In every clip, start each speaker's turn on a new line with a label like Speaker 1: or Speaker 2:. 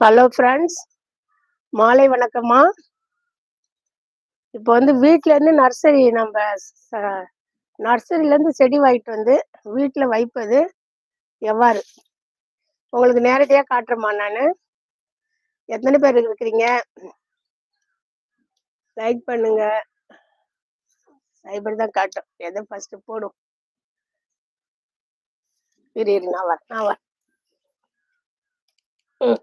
Speaker 1: Hello friends மாலை வணக்கம்மா. இப்போ வந்து வீட்டிலேருந்து நர்சரி நம்ம ச- செடி வாங்கிட்டு வந்து வீட்டில் வைப்பது எவ்வாறு? உங்களுக்கு நேரடியாக காட்டுறேம்மா நான். எத்தனை பேர் இருக்கிறீங்க? லைக் பண்ணுங்க. சைபர் தான் காட்டும். எதை ஃபஸ்ட்டு போடும். இரு இரு நான் வரேன் நான் வரேன் ம்.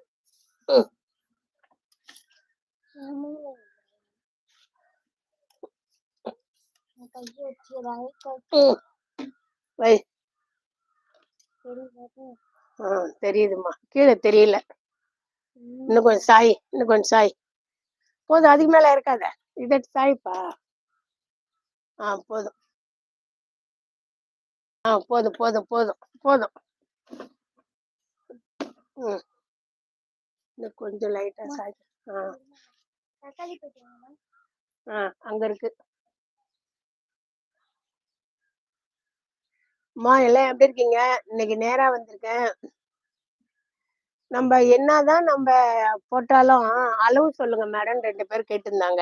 Speaker 1: வை ஆ தெரியுதும்மா. கீழே தெரியல. இன்னும் கொஞ்சம் சாய் இன்னும் கொஞ்சம் சாய். போதும் அதுக்கு மேல இருக்காத. இதை சாய்ப்பா. ஆ போதும். ஆ போதும் போதும் போதும் போதும். ம். இன்னும் கொஞ்சம் லைட்டா சாய் ஆ. ஆ அங்க இருக்கு. அம்மா எல்லாம் எப்படி இருக்கீங்க? இன்னைக்கு நேரா வந்திருக்கேன். நம்ம என்னதான் நம்ம போட்டாலும் அளவு சொல்லுங்க மேடம் ரெண்டு பேர் கேட்டிருந்தாங்க.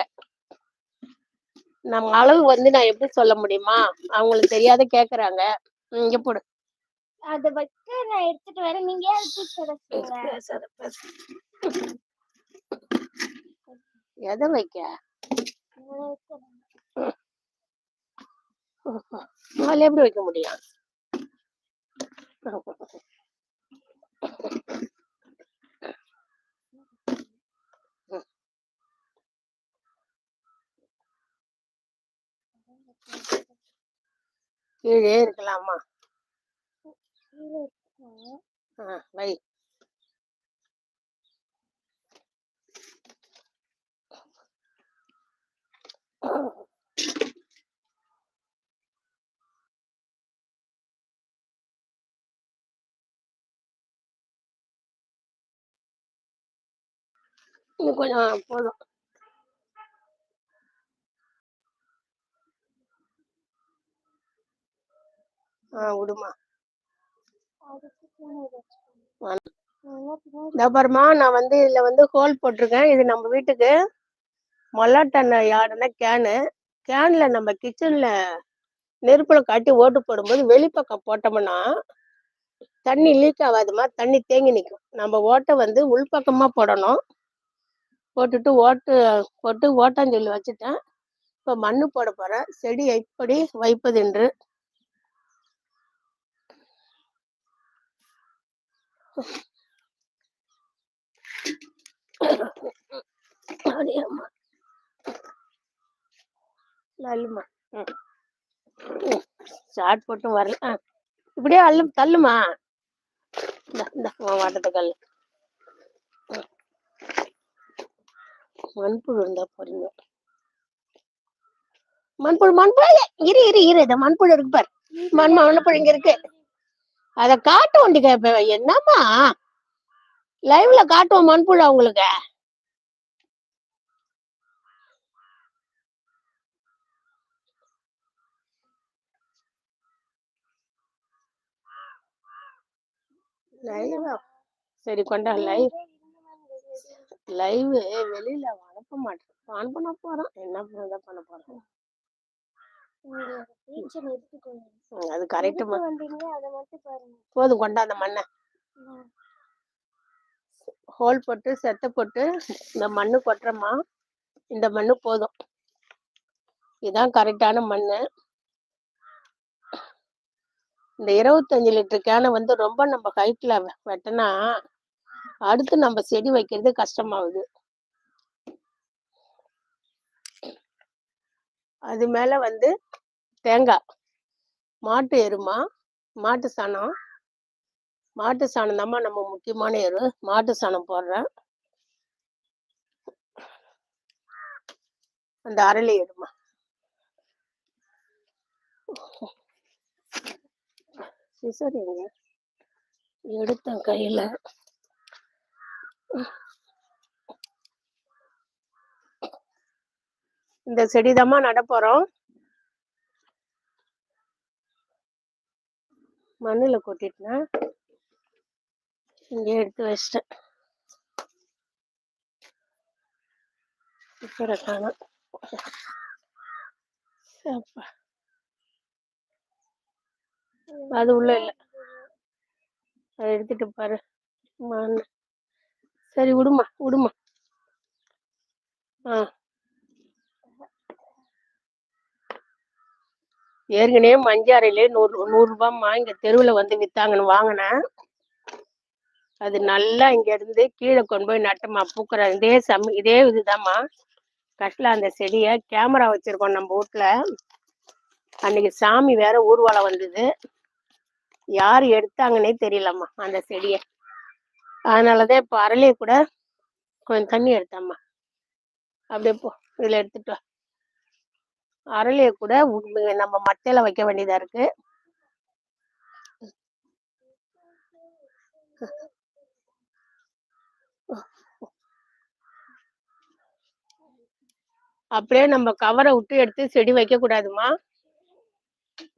Speaker 1: நம்ம அளவு வந்து நான் எப்படி சொல்ல முடியுமா? அவங்களுக்கு தெரியாத கேக்குறாங்க. இங்க போடு.
Speaker 2: அத வைக்க நான் எடுத்துட்டு வரேன். நீங்க.
Speaker 1: எதை வைக்க? அதில் எப்படி வைக்க முடியும்? கீழே இருக்கலாமா? ஆ, வை இன்னும் கொஞ்சம் ஆ, போதும் ஆ விடுமா இந்த பாருமா நான் வந்து இதுல வந்து ஹோல் போட்டிருக்கேன். இது நம்ம வீட்டுக்கு மொல்லாட்டண்ண யாருன்னா கேனு கேன்ல நம்ம கிச்சன்ல நெருப்புல காட்டி ஓட்டு போடும்போது வெளிப்பக்கம் போட்டோம்னா தண்ணி லீக் ஆகாதுமா தண்ணி தேங்கி நிற்கும் நம்ம ஓட்டை வந்து உள்பக்கமா போடணும். போட்டுட்டு ஓட்டு போட்டு ஓட்டாஞ்சொல்லி வச்சுட்டேன். இப்போ மண்ணு போட போறேன். செடி எப்படி வைப்பது என்று அடியம்மா நல்லுமா. ஷார்ட் போட்டும் வரல. இப்படியே அள்ளு தள்ளுமா? இந்த இந்த வாட்டத்தை கல் மண்புழு இருந்தா போறீங்க மண்புழு மண்புழு இரு இரு இரு இந்த மண்புழு இருக்கு பாரு. மண் மண்புழு இங்க இருக்கு. அத காட்டு வண்டி கேப்ப என்னம்மா? லைவ்ல காட்டுவோம் மண்புழு அவங்களுக்கு. லைவ் சரி கொண்டா லைவ் லைவ் வெளியில அனுப்ப மாட்டேன். ஆன் பண்ண போறோம் என்ன பண்ண ம், அது கரெக்ட்
Speaker 2: வந்தீங்க? அதை மட்டும் பாருங்க.
Speaker 1: போதும் கொண்டா அந்த மண்ணை. ஹோல் போட்டு செத்த போட்டு இந்த மண்ணு கொட்டுறோமா இந்த மண்ணு போதும். இதான் கரெக்டான மண்ணு. இந்த இருபத்தஞ்சு லிட்டர் கேனை வந்து ரொம்ப நம்ம ஹைட்ல வெட்டினா அடுத்து நம்ம செடி வைக்கிறது கஷ்டமாகுது. அது மேல வந்து தேங்காய் மாட்டு எருமா மாட்டு சாணம். மாட்டு சாணம் தாம்மா நம்ம முக்கியமான எரு. மாட்டு சாணம் போடுறேன். அந்த அரளி எருமா. சரிங்க எடுத்தேன் கையில. இந்த செடிதாம்மா நட போறோம். மண்ணுல கொட்டிட்டேன்? இங்க எடுத்து வச்சிட்டேன். அது உள்ள இல்ல. அதை எடுத்துட்டு பாரு. மண் சரி விடுமா விடுமா. ஆ. ஏற்கனவே மஞ்சாறையிலே நூறு நூறு ரூபாய்மா தெருவில் வந்து வித்தாங்கன்னு வாங்கினேன். அது நல்லா இங்கேருந்து கீழே கொண்டு போய் நட்டமா பூக்கிற இதே சம் இதே இதுதாம்மா. கட்டில் அந்த செடியை கேமரா வச்சுருக்கோம் நம்ம வீட்ல. அன்னைக்கு சாமி வேற ஊர்வலம் வந்தது. யார் எடுத்தாங்கன்னே தெரியலம்மா அந்த செடியை. அதனாலதான் இப்போ அரளியை கூட கொஞ்சம் தண்ணி எடுத்தாம்மா. அப்படியே போ இதில் எடுத்துட்டு வா. அரளியை கூட நம்ம மட்டையில வைக்க வேண்டியதா இருக்கு. அப்படியே நம்ம கவரை விட்டு எடுத்து செடி வைக்க கூடாதுமா?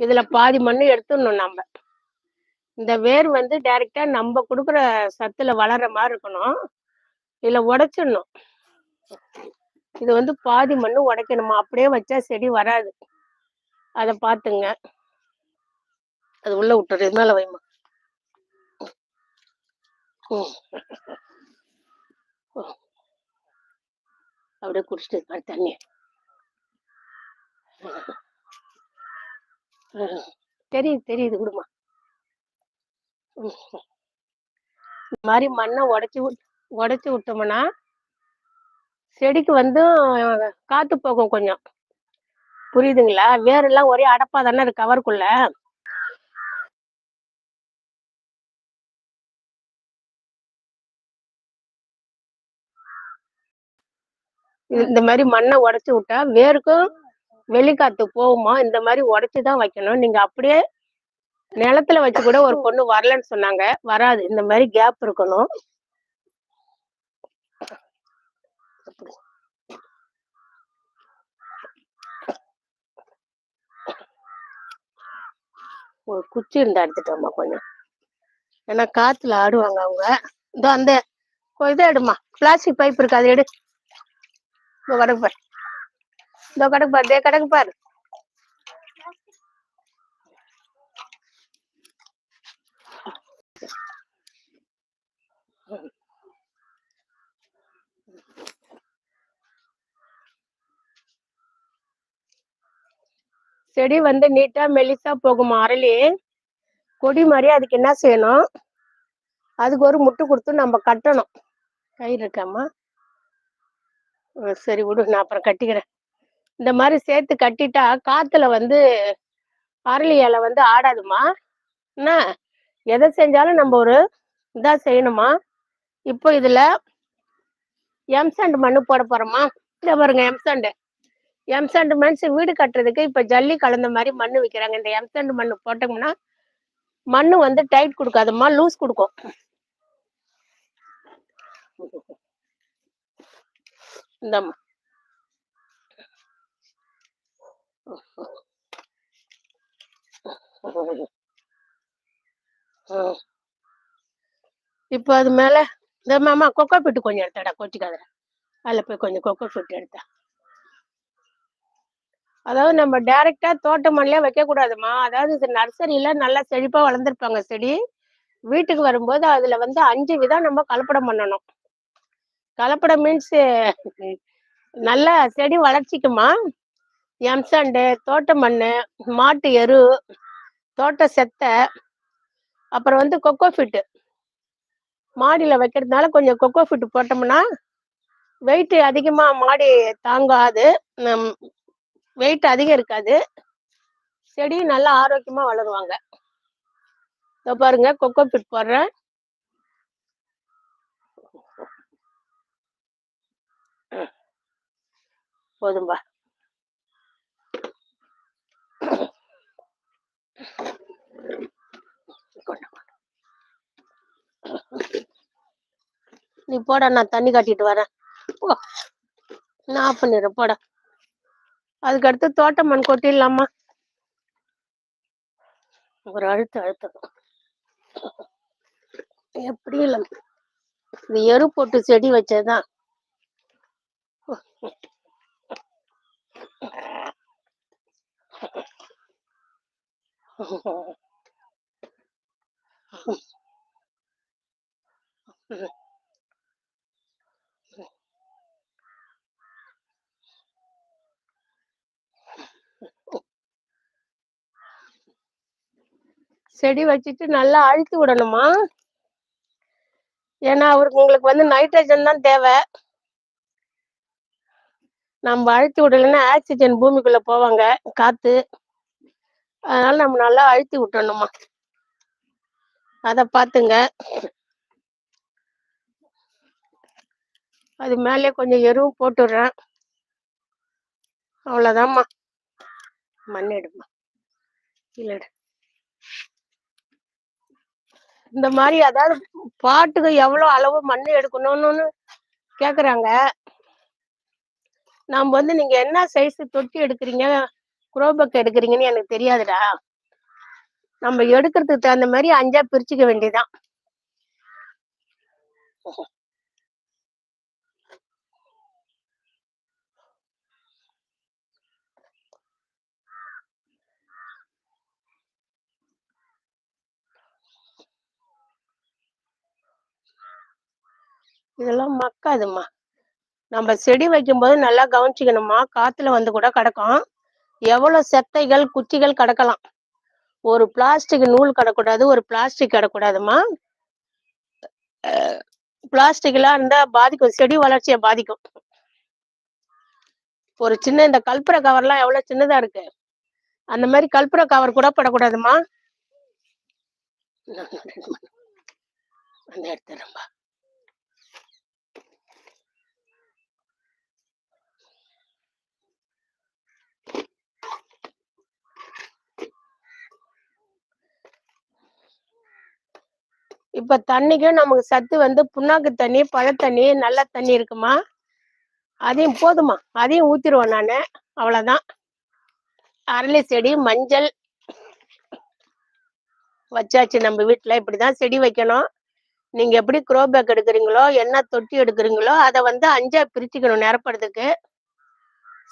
Speaker 1: இதுல பாதி மண்ணு எடுத்துடணும் நம்ம. இந்த வேர் வந்து டைரக்டா நம்ம கொடுக்குற சத்துல வளர்ற மாதிரி இருக்கணும். இதுல உடைச்சிடணும். இது வந்து பாதி மண்ணு உடைக்கணுமா? அப்படியே வச்சா செடி வராது. அதை பாத்துங்க. அது உள்ள விட்டுறது மேல வைமா அப்படியே குடிச்சிட்டு இருப்பாரு தண்ணி. தெரியுது தெரியுது. குடுமா ம். இந்த மாதிரி மண்ணை உடச்சி விட் விட்டோம்னா செடிக்கு வந்து காத்து போகும் கொஞ்சம். புரியுதுங்களா? வேரெல்லாம் ஒரே அடப்பா தானே இருக்கு கவருக்குள்ள. இந்த மாதிரி மண்ணை உடச்சி விட்டா வேருக்கும் வெளிக்காத்து போகுமா? இந்த மாதிரி உடைச்சு தான் வைக்கணும். நீங்க அப்படியே நிலத்துல வச்சு கூட ஒரு பொண்ணு வரலன்னு சொன்னாங்க. வராது. இந்த மாதிரி கேப் இருக்கணும். ஒரு குச்சி இருந்தா எடுத்துட்டோம்மா கொஞ்சம். ஏன்னா காத்துல ஆடுவாங்க அவங்க. இதோ அந்த இதை எடுமா பிளாஸ்டிக் பைப் இருக்கு அதை எடு. இதோ கடக்கு பாரு. இதோ கடக்கு பாரு இதே கடக்கு பாரு. செடி வந்து நீட்டா மெலிசா போகுமா அரளி? கொடி மாதிரி அதுக்கு என்ன செய்யணும்? அதுக்கு ஒரு முட்டு கொடுத்து நம்ம கட்டணும். கயிறு இருக்காம்மா சரி விடு நான் அப்புறம் கட்டிக்கிறேன். இந்த மாதிரி சேர்த்து கட்டிட்டா காத்துல வந்து அரளி இலை வந்து ஆடாதுமா? என்ன? எதை செஞ்சாலும் நம்ம ஒரு இதா செய்யணுமா? இப்போ இதுல எம்சாண்ட் மண்ணு போட போறோமா? இதை பாருங்க எம்சாண்டு எம்சாண்ட் மண் வீடு கட்டுறதுக்கு இப்ப ஜல்லி கலந்த மாதிரி மண்ணு விற்கிறாங்க இந்த எம்சாண்ட் மண்ணு போட்டோம்னா மண்ணு வந்து டைட் கொடுக்காதம்மா லூஸ் கொடுக்கும். இந்த இப்போ அது மேல இந்த மாமா கொக்கோ பிட்டு கொஞ்சம் எடுத்தாடா கொச்சிக்காத அதில் போய் கொஞ்சம் கொக்கோ பிட்டு எடுத்தா. அதாவது நம்ம டைரக்டா தோட்ட மண்ணிலே வைக்க கூடாதுமா அதாவது இது நர்சரியில நல்லா செழிப்பா வளர்ந்துருப்பாங்க செடி. வீட்டுக்கு வரும்போது அதுல வந்து அஞ்சு விதம் நம்ம கலப்படம் பண்ணணும். கலப்படம் மீன்ஸ் நல்ல செடி வளர்ச்சிக்குமா? எம்சாண்டு தோட்ட மண் மாட்டு எரு தோட்ட செத்தை அப்புறம் வந்து கொக்கோ ஃபிட்டு மாடியில் வைக்கிறதுனால கொஞ்சம் கொக்கோ ஃபிட்டு போட்டோம்னா வெயிட் அதிகமாக மாடி தாங்காது. வெயிட் அதிகம் இருக்காது. செடி நல்லா ஆரோக்கியமா வளருவாங்க. இதோ பாருங்க கொக்கோ பிட் போடுறேன். போதும்பா. நீ போட நான் தண்ணி காட்டிட்டு வரேன். நான் ஆஃப் பண்ணிடுறேன் போட. அதுக்கடுத்து தோட்ட மண் கொட்டிடலாமா ஒரு அழுத்த அழுத்தம் எப்படி இல்ல. இது எரு போட்டு செடி வச்சதுதான். செடி வச்சுட்டு நல்லா அழுத்தி விடணுமா? ஏன்னா அவருக்கு உங்களுக்கு வந்து நைட்ரஜன் தான் தேவை. நம்ம அழுத்தி விடலைன்னா ஆக்சிஜன் பூமிக்குள்ள போவாங்க காத்து. அதனால நம்ம நல்லா அழுத்தி விட்டணுமா? அத பாத்துங்க. அது மேலே கொஞ்சம் எருவும் போட்டுடுறேன். அவ்வளவுதாம்மா. மண் எடுமா இல்லடு இந்த மாதிரி அதாவது பாட்டுக்கு எவ்வளவு அளவு மண் எடுக்கணும்னு கேக்குறாங்க. நம்ம வந்து நீங்க என்ன சைஸ் தொட்டி எடுக்கிறீங்க குரோபக் எடுக்கிறீங்கன்னு எனக்கு தெரியாதுடா. நம்ம எடுக்கிறதுக்கு தகுந்த மாதிரி அஞ்சா பிரிச்சுக்க வேண்டியதுதான். இதெல்லாம் மக்காதுமா நம்ம செடி வைக்கும்போது நல்லா கவனிச்சுக்கணுமா காத்துல வந்து கூட கிடக்கும் எவ்வளவு செத்தைகள் குச்சிகள் கிடக்கலாம் ஒரு பிளாஸ்டிக் நூல் கிடக்கூடாது ஒரு பிளாஸ்டிக் கிடக்கூடாதுமா பிளாஸ்டிக்லாம் இருந்தா பாதிக்கும் செடி வளர்ச்சியை பாதிக்கும் ஒரு சின்ன இந்த கல்புர கவர்லாம் எவ்வளவு சின்னதா இருக்கு அந்த மாதிரி கல்புர கவர் கூட படக்கூடாதுமா அந்த எடுத்துறேன்பா இப்ப தண்ணிக்கும் நமக்கு சத்து வந்து புண்ணாக்கு தண்ணி பழத்தண்ணி நல்ல தண்ணி இருக்குமா? அதையும் போதுமா? அதையும் ஊத்திடுவோம் நானு. அவ்வளவுதான். அரளி செடி மஞ்சள் வச்சாச்சு நம்ம வீட்டுல இப்படிதான் செடி வைக்கணும். நீங்க எப்படி க்ரோ பேக் எடுக்கிறீங்களோ என்ன தொட்டி எடுக்கிறீங்களோ அதை வந்து அஞ்சா பிரிச்சுக்கணும் நிரப்புறதுக்கு.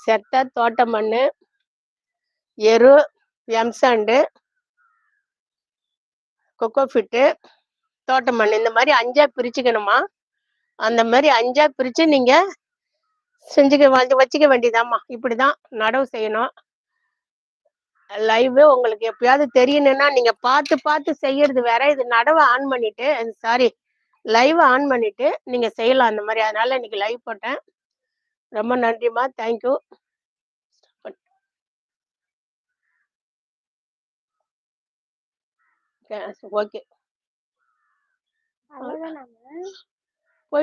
Speaker 1: செத்த தோட்ட மண்ணு எரு எம்சாண்டு கொக்கோ ஃபிட்டு தோட்ட மண் இந்த மாதிரி அஞ்சா பிரிச்சுக்கணுமா? அந்த மாதிரி அஞ்சா பிரிச்சு நீங்க செஞ்சுக்க வந்து வச்சுக்க வேண்டியதாம்மா. இப்படிதான் நடவு செய்யணும். லைவ் உங்களுக்கு எப்பயாவது தெரியணும்னா நீங்க பார்த்து பார்த்து செய்யறது வேற. இது நடவை ஆன் பண்ணிட்டு சாரி லைவ் ஆன் பண்ணிட்டு நீங்க செய்யலாம் அந்த மாதிரி. அதனால இன்னைக்கு லைவ் போட்டேன். ரொம்ப நன்றிம்மா. Thank you okay.
Speaker 2: Halo, Halo Nana.